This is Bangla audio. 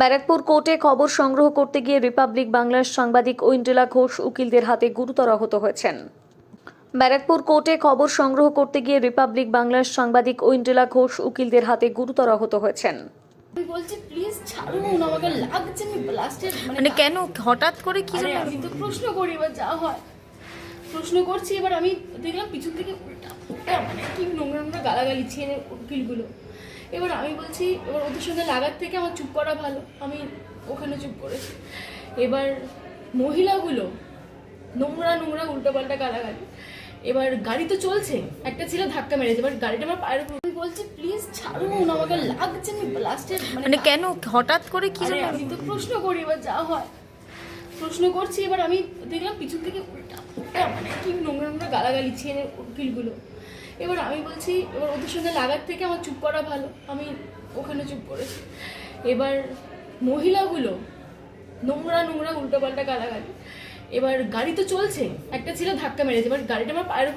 ব্যারাকপুর কোর্টে খবর সংগ্রহ করতে গিয়ে রিপাবলিক বাংলার সাংবাদিক ঐন্দ্রিলা ঘোষ উকিলদের হাতে গুরুতর আহত হয়েছেন। ব্যারাকপুর কোর্টে খবর সংগ্রহ করতে গিয়ে রিপাবলিক বাংলার সাংবাদিক ঐন্দ্রিলা ঘোষ উকিলদের হাতে গুরুতর আহত হয়েছেন। আমি প্লিজ ছাড়ুন আমাকে লাগছে আমি লাস্টে মানে কেন হঠাৎ করে কি আমি তো প্রশ্ন করি এবার যা হয়। প্রশ্ন করছি এবার আমি দেখলাম পিছন থেকে উল্টা মানে কি নোংরা নোংরা গালাগালি ছেড়ে উকিলগুলো। এবার আমি বলছি এবার ওদের সঙ্গে লাগার থেকে আমার চুপ করা ভালো। আমি ওখানে চুপ করেছি। এবার মহিলাগুলো নোংরা নোংরা উল্টোপাল্টা গালাগালি। এবার গাড়ি তো চলছে একটা ছিল ধাক্কা মেরেছে। এবার গাড়িটা আমার পায়ের উপর আমি বলছি প্লিজ ছাড়ুন আমাকে লাগছে লাস্টে মানে কেন হঠাৎ করে কি আমি তো প্রশ্ন করি এবার যা হয়। প্রশ্ন করছি এবার আমি দেখলাম পিছন থেকে উল্টা উল্টা মানে কি নোংরা নোংরা গালাগালি ছেড়ে উকিলগুলো। এবার আমি বলছি, এবার ওদের সঙ্গে লাগার থেকে আমার চুপ করা ভালো। আমি ওখানে চুপ করেছি। এবার মহিলাগুলো নোংরা নোংরা উল্টোপাল্টা গালাগালি। এবার গাড়ি তো চলছে, একটা ছিল ধাক্কা মেরেছে, এবার গাড়িটা আমার পায়ের